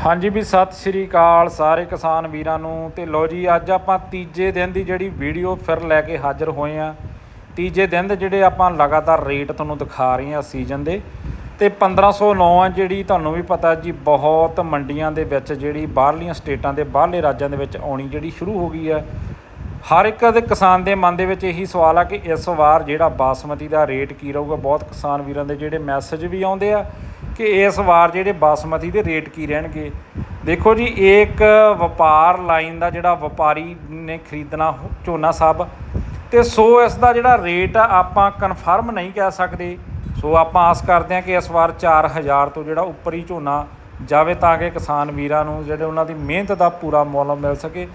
ਹਾਂਜੀ ਵੀ ਸਤਿ ਸ਼੍ਰੀ ਅਕਾਲ ਸਾਰੇ ਕਿਸਾਨ ਵੀਰਾਂ ਨੂੰ ਤੇ ਲੋ ਜੀ, ਅੱਜ ਆਪਾਂ ਤੀਜੇ ਦਿਨ ਦੀ ਜਿਹੜੀ ਵੀਡੀਓ ਫਿਰ ਲੈ ਕੇ ਹਾਜ਼ਰ ਹੋਏ ਆ ਤੀਜੇ ਦਿਨ ਦੇ ਜਿਹੜੇ ਆਪਾਂ ਲਗਾਤਾਰ ਰੇਟ ਤੁਹਾਨੂੰ ਦਿਖਾ ਰਹੇ ਆ ਸੀਜ਼ਨ ਦੇ ਤੇ 1509 ਆ ਜਿਹੜੀ ਤੁਹਾਨੂੰ ਵੀ ਪਤਾ ਜੀ, ਬਹੁਤ ਮੰਡੀਆਂ ਦੇ ਵਿੱਚ ਜਿਹੜੀ ਬਾਹਰਲੀਆਂ ਸਟੇਟਾਂ ਦੇ ਬਾਹਰਲੇ ਰਾਜਾਂ ਦੇ ਵਿੱਚ ਆਉਣੀ ਜਿਹੜੀ ਸ਼ੁਰੂ ਹੋ ਗਈ ਆ ਹਰ ਇੱਕ ਦੇ ਕਿਸਾਨ ਦੇ ਮਨ ਦੇ ਵਿੱਚ ਇਹੀ ਸਵਾਲ ਆ ਕਿ ਇਸ ਵਾਰ ਜਿਹੜਾ ਬਾਸਮਤੀ ਦਾ ਰੇਟ ਕੀ ਰਹੂਗਾ, ਬਹੁਤ ਕਿਸਾਨ ਵੀਰਾਂ ਦੇ ਜਿਹੜੇ ਮੈਸੇਜ ਵੀ ਆਉਂਦੇ ਆ। ਕਿ ਇਸ ਵਾਰ ਜਿਹੜੇ ਬਾਸਮਤੀ ਦੇ ਰੇਟ ਕੀ ਰਹਿਣਗੇ? ਦੇਖੋ ਜੀ, ਇਹ ਇੱਕ ਵਪਾਰ ਲਾਈਨ ਦਾ ਜਿਹੜਾ ਵਪਾਰੀ ਨੇ ਖਰੀਦਣਾ ਝੋਨਾ ਸਭ। ਤੇ ਸੋ ਇਸ ਦਾ ਜਿਹੜਾ ਰੇਟ ਆ, ਆਪਾਂ ਕਨਫਰਮ ਨਹੀਂ ਕਹਿ ਸਕਦੇ। ਸੋ ਆਪਾਂ ਆਸ ਕਰਦੇ ਹਾਂ ਕਿ ਇਸ ਵਾਰ 4000 ਤੋਂ ਜਿਹੜਾ ਉੱਪਰ ਹੀ ਝੋਨਾ ਜਾਵੇ ਤਾਂ ਕਿ ਕਿਸਾਨ ਵੀਰਾਂ ਨੂੰ ਜਿਹੜੇ ਉਹਨਾਂ ਦੀ ਮਿਹਨਤ ਦਾ ਪੂਰਾ ਮੁੱਲ ਮਿਲ ਸਕੇ।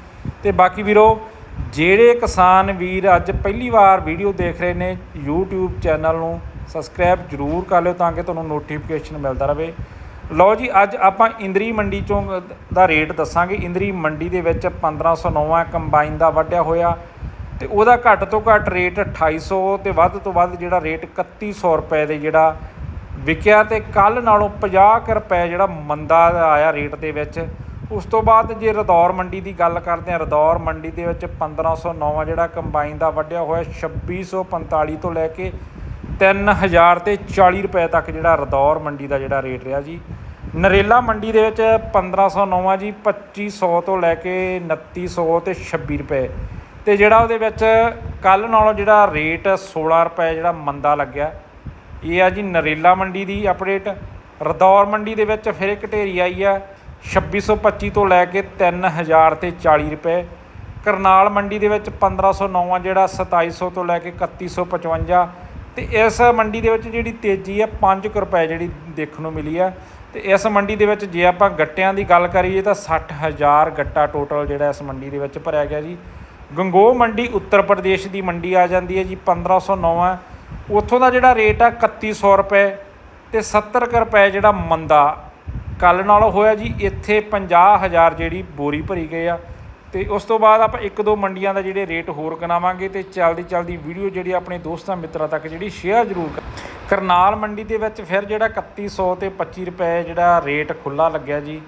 ਤੇ ਬਾਕੀ ਵੀਰੋ, ਜਿਹੜੇ ਕਿਸਾਨ ਵੀਰ ਅੱਜ ਪਹਿਲੀ ਵਾਰ ਵੀਡੀਓ ਦੇਖ ਰਹੇ ਨੇ YouTube ਚੈਨਲ ਨੂੰ ਸਬਸਕ੍ਰਾਈਬ ਜਰੂਰ ਕਰ ਲਿਓ ਤਾਂ ਕਿ ਤੁਹਾਨੂੰ ਨੋਟੀਫਿਕੇਸ਼ਨ ਮਿਲਦਾ ਰਹੇ। ਲਓ ਜੀ, ਅੱਜ ਆਪਾਂ ਇੰਦਰੀ ਮੰਡੀ ਚੋਂ ਦਾ ਰੇਟ ਦੱਸਾਂਗੇ। ਇੰਦਰੀ ਮੰਡੀ ਦੇ ਵਿੱਚ 1509 ਕੰਬਾਈਨ ਦਾ ਵੱਢਿਆ ਹੋਇਆ ਤੇ ਉਹਦਾ ਘੱਟ ਤੋਂ ਘੱਟ ਰੇਟ 2800 ਤੇ ਵੱਧ ਤੋਂ ਵੱਧ ਜਿਹੜਾ ਰੇਟ 3100 ਰੁਪਏ ਦੇ ਜਿਹੜਾ ਵਿਕਿਆ ਤੇ ਕੱਲ ਨਾਲੋਂ 50 ਕੁ ਰੁਪਏ ਜਿਹੜਾ ਮੰਦਾ ਆਇਆ ਰੇਟ ਦੇ ਵਿੱਚ। ਉਸ ਤੋਂ ਬਾਅਦ ਜੇ ਰਦੌਰ ਮੰਡੀ ਦੀ ਗੱਲ ਕਰਦੇ ਹਾਂ, ਰਦੌਰ ਮੰਡੀ ਦੇ ਵਿੱਚ 1509 ਆ ਜਿਹੜਾ ਕੰਬਾਈਨ ਦਾ ਵੱਢਿਆ ਹੋਇਆ 2645 ਤੋਂ ਲੈ ਕੇ 3000 ਤੇ 40 ਰੁਪਏ ਤੱਕ ਜਿਹੜਾ ਰਦੌਰ ਮੰਡੀ ਦਾ ਜਿਹੜਾ ਰੇਟ ਰਿਹਾ ਜੀ। ਨਰੇਲਾ ਮੰਡੀ ਦੇ ਵਿੱਚ 1509 ਆ ਜੀ 2500 ਤੋਂ ਲੈ ਕੇ 2900 ਤੇ 26 ਰੁਪਏ। ਤੇ ਜਿਹੜਾ ਉਹਦੇ ਵਿੱਚ ਕੱਲ ਨਾਲੋਂ ਜਿਹੜਾ ਰੇਟ 16 ਰੁਪਏ ਜਿਹੜਾ ਮੰਦਾ ਲੱਗਿਆ। ਇਹ ਆ ਜੀ ਨਰੇਲਾ ਮੰਡੀ ਦੀ ਅਪਡੇਟ ਰਦੌਰ ਮੰਡੀ ਦੇ ਵਿੱਚ ਫਿਰ ਇੱਕ ਢੇਰੀ ਆਈ ਆ 2625 ਤੋਂ ਲੈ ਕੇ 3000 ਤੇ 40 ਰੁਪਏ। ਕਰਨਾਲ ਮੰਡੀ ਦੇ ਵਿੱਚ 1509 ਆ ਜਿਹੜਾ 2700 ਤੋਂ ਲੈ ਕੇ 3155 ਤੇ ਇਸ ਮੰਡੀ ਦੇ ਵਿੱਚ ਜਿਹੜੀ ਤੇਜ਼ੀ ਹੈ 5 ਕੁ ਰੁਪਏ ਜਿਹੜੀ ਦੇਖਣ ਨੂੰ ਮਿਲੀ ਆ। ਤੇ ਇਸ ਮੰਡੀ ਦੇ ਵਿੱਚ ਜੇ ਆਪਾਂ ਗੱਟਿਆਂ ਦੀ ਗੱਲ ਕਰੀਏ ਤਾਂ 60000 ਗੱਟਾ ਟੋਟਲ ਜਿਹੜਾ ਇਸ ਮੰਡੀ ਦੇ ਵਿੱਚ ਭਰਿਆ ਗਿਆ ਜੀ। ਗੰਗੋਹ ਮੰਡੀ ਉੱਤਰ ਪ੍ਰਦੇਸ਼ ਦੀ ਮੰਡੀ ਆ ਜਾਂਦੀ ਹੈ ਜੀ 1509 ਹੈ ਉੱਥੋਂ ਦਾ ਜਿਹੜਾ ਰੇਟ ਆ 3100 ਰੁਪਏ ਤੇ 70 ਕੁ ਰੁਪਏ ਜਿਹੜਾ ਮੰਦਾ। ਕੱਲ ਨਾਲੋਂ ਹੋਇਆ ਜੀ, ਇੱਥੇ 50000 ਜਿਹੜੀ ਬੋਰੀ ਭਰੀ ਗਈ ਆ। ਤੇ ਉਸ ਤੋਂ ਬਾਅਦ ਆਪਾਂ ਇੱਕ ਦੋ ਮੰਡੀਆਂ ਦਾ ਜਿਹੜੇ ਰੇਟ ਹੋਰ ਗਣਾਵਾਂਗੇ ਤੇ ਚੱਲਦੀ ਚੱਲਦੀ ਵੀਡੀਓ ਜਿਹੜੀ ਆਪਣੇ ਦੋਸਤਾਂ ਮਿੱਤਰਾਂ ਤੱਕ ਜਿਹੜੀ ਸ਼ੇਅਰ ਜ਼ਰੂਰ ਕਰ ਕਰਨਾਲ ਮੰਡੀ ਦੇ ਵਿੱਚ ਫਿਰ ਜਿਹੜਾ 3100 ਤੇ 25 ਰੁਪਏ ਜਿਹੜਾ ਰੇਟ ਖੁੱਲਾ ਲੱਗਿਆ ਜੀ।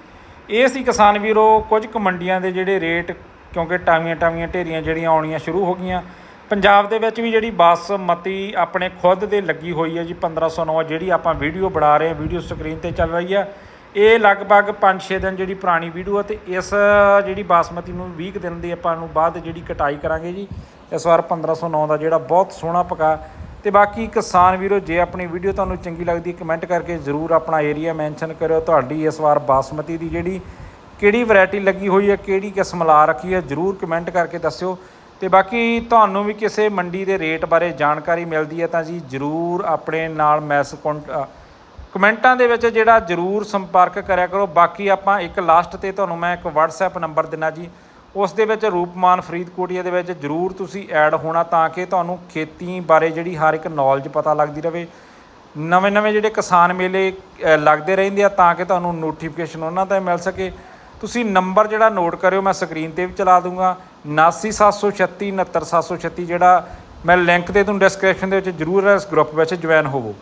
ਇਹ ਸੀ ਕਿਸਾਨ ਵੀਰੋ, ਕੁਝ ਕੁ ਮੰਡੀਆਂ ਦੇ ਜਿਹੜੇ ਰੇਟ, ਕਿਉਂਕਿ ਟਾਵੀਆਂ ਟਾਵੀਆਂ ਢੇਰੀਆਂ ਜਿਹੜੀਆਂ ਆਉਣੀਆਂ ਸ਼ੁਰੂ ਹੋ ਗਈਆਂ। ਪੰਜਾਬ ਦੇ ਵਿੱਚ ਵੀ ਜਿਹੜੀ ਬਾਸਮਤੀ ਆਪਣੇ ਖੁਦ ਦੇ ਲੱਗੀ ਹੋਈ ਹੈ ਜੀ 1509 ਜਿਹੜੀ ਆਪਾਂ ਵੀਡੀਓ ਬਣਾ ਰਹੇ ਹਾਂ, ਵੀਡੀਓ ਸਕਰੀਨ ਤੇ ਚੱਲ ਰਹੀ ਹੈ। ਇਹ ਲਗਭਗ 5-6 ਦਿਨ ਜਿਹੜੀ ਪੁਰਾਣੀ ਵੀਡੀਓ ਆ ਤੇ ਇਸ ਜਿਹੜੀ ਬਾਸਮਤੀ ਨੂੰ 20 ਕੁ ਦਿਨ ਦੀ ਆਪਾਂ ਨੂੰ ਬਾਅਦ ਜਿਹੜੀ ਕਟਾਈ ਕਰਾਂਗੇ ਜੀ, ਇਸ ਵਾਰ 1509 ਦਾ ਜਿਹੜਾ ਬਹੁਤ ਸੋਹਣਾ ਪਕਾ। ਤੇ ਬਾਕੀ ਕਿਸਾਨ ਵੀਰੋ, ਜੇ ਆਪਣੀ ਵੀਡੀਓ ਤੁਹਾਨੂੰ ਚੰਗੀ ਲੱਗਦੀ, ਕਮੈਂਟ ਕਰਕੇ ਜ਼ਰੂਰ ਆਪਣਾ ਏਰੀਆ ਮੈਂਸ਼ਨ ਕਰਿਓ। ਤੁਹਾਡੀ ਇਸ ਵਾਰ ਬਾਸਮਤੀ ਦੀ ਜਿਹੜੀ ਕਿਹੜੀ ਵੈਰਾਈਟੀ ਲੱਗੀ ਹੋਈ ਹੈ ਕਿਹੜੀ ਕਿਸਮ ਲਾ ਰੱਖੀ ਹੈ ਜ਼ਰੂਰ ਕਮੈਂਟ ਕਰਕੇ ਦੱਸਿਓ। ਤੇ ਬਾਕੀ ਤੁਹਾਨੂੰ ਵੀ ਕਿਸੇ ਮੰਡੀ ਦੇ ਰੇਟ ਬਾਰੇ ਜਾਣਕਾਰੀ ਮਿਲਦੀ ਹੈ ਤਾਂ ਜੀ ਜ਼ਰੂਰ ਆਪਣੇ ਨਾਲ ਮੈਸ ਕਮੈਂਟਾਂ ਦੇ ਵਿੱਚ ਜਿਹੜਾ ਜ਼ਰੂਰ ਸੰਪਰਕ ਕਰਿਆ ਕਰੋ। ਬਾਕੀ ਆਪਾਂ ਇੱਕ ਲਾਸਟ ਤੇ ਤੁਹਾਨੂੰ ਮੈਂ ਇੱਕ WhatsApp ਨੰਬਰ ਦਿੰਨਾ ਜੀ। ਉਸ ਦੇ ਵਿੱਚ ਰੂਪਮਾਨ ਫਰੀਦਕੋਟੀਆ ਦੇ ਵਿੱਚ ਜ਼ਰੂਰ ਤੁਸੀਂ ਐਡ ਹੋਣਾ ਤਾਂ ਕਿ ਤੁਹਾਨੂੰ ਖੇਤੀ ਬਾਰੇ ਜਿਹੜੀ ਹਰ ਇੱਕ ਨੌਲੇਜ ਪਤਾ ਲੱਗਦੀ ਰਹੇ ਨਵੇਂ ਨਵੇਂ ਜਿਹੜੇ ਕਿਸਾਨ ਮੇਲੇ ਲੱਗਦੇ ਰਹਿੰਦੇ ਆ ਤਾਂ ਕਿ ਤੁਹਾਨੂੰ ਨੋਟੀਫਿਕੇਸ਼ਨ ਉਹਨਾਂ ਦਾ ਮਿਲ ਸਕੇ। ਤੁਸੀਂ ਨੰਬਰ ਜਿਹੜਾ ਨੋਟ ਕਰਿਓ, ਮੈਂ ਸਕਰੀਨ ਤੇ ਵੀ ਚਲਾ ਦੂੰਗਾ। 7976369736 ਜਿਹੜਾ ਮੈਂ ਲਿੰਕ ਦੇ ਤੁਹਾਨੂੰ ਡਿਸਕ੍ਰਿਪਸ਼ਨ ਦੇ ਵਿੱਚ ਜ਼ਰੂਰ ਇਸ ਗਰੁੱਪ ਵਿੱਚ ਜੁਆਇਨ ਹੋਵੋ।